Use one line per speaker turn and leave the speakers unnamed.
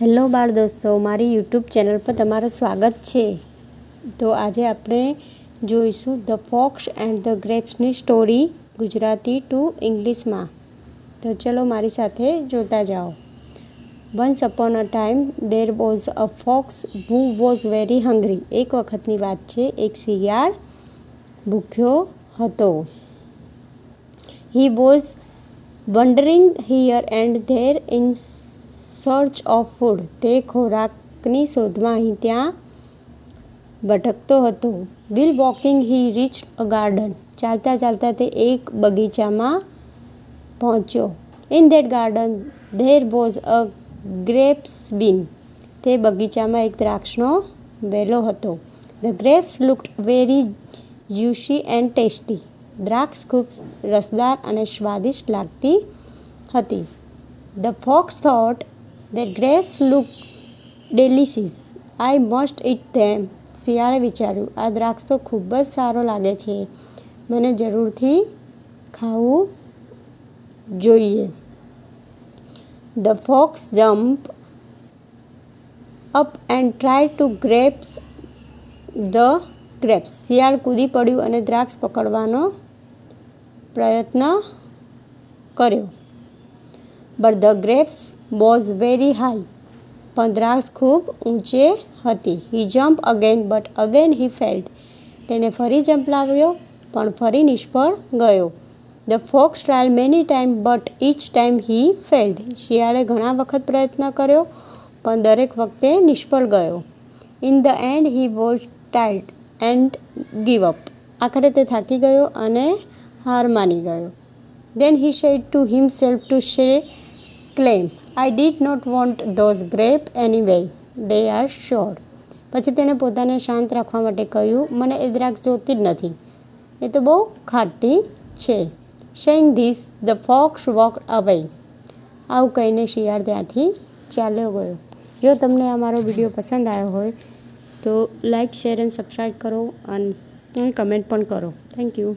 Hello બાળ દોસ્તો, મારી યુટ્યુબ ચેનલ પર તમારું સ્વાગત છે. તો આજે આપણે જોઈશું ધ ફોક્સ એન્ડ ધ ગ્રેપ્સની સ્ટોરી ગુજરાતી ટુ ઇંગ્લિશમાં. તો ચલો મારી સાથે જોતા જાઓ. Once upon a time there was a fox who was very hungry એક વખતની વાત છે, એક શિયાળ ભૂખ્યો હતો. He was wandering here and there in search of food તે ખોરાકની શોધમાં અહીં ત્યાં ભટકતો હતો. While walking he reach a garden ચાલતા ચાલતા તે એક બગીચામાં પહોંચ્યો. In that garden there was a grapes bean તે બગીચામાં એક દ્રાક્ષનો વેલો હતો. The grapes looked very juicy and tasty દ્રાક્ષ ખૂબ રસદાર અને સ્વાદિષ્ટ લાગતી હતી. The fox thought that grapes look delicious. I must eat them શિયાળે વિચાર્યું. આ દ્રાક્ષ તો ખૂબ જ સારો લાગે છે. મને જરૂરથી ખાવું જોઈએ. The fox jump up and try to grapes the grapes શિયાળ કૂદી પડ્યું અને દ્રાક્ષ પકડવાનો પ્રયત્ન કર્યો. But the grapes was very high પણ દ્રાક્ષ ખૂબ ઊંચે હતી. He jump again but again he failed તેણે ફરી જમ્પ લાવ્યો, પણ ફરી નિષ્ફળ ગયો. The fox trial many time but each time he failed શિયાળે ઘણા વખત પ્રયત્ન કર્યો, પણ દરેક વખતે નિષ્ફળ ગયો. In the and he was tired and give up આખરે તે થાકી ગયો અને હાર માની ગયો. Then he said to himself to say claim I did not want those grape anyway they are sure પછી તેણે પોતાને શાંત રાખવા માટે કહ્યું, મને એ દ્રાક્ષ જોતી જ નથી. એ તો બહુ ખાટી છે. Saying this the fox walk away આવું કહીને શિયાળ ત્યાંથી ચાલ્યો ગયો. જો તમને આ મારો વીડિયો પસંદ આવ્યો હોય, તો લાઇક શેર એન્ડ સબસ્ક્રાઈબ કરો અને કમેન્ટ પણ કરો. Thank you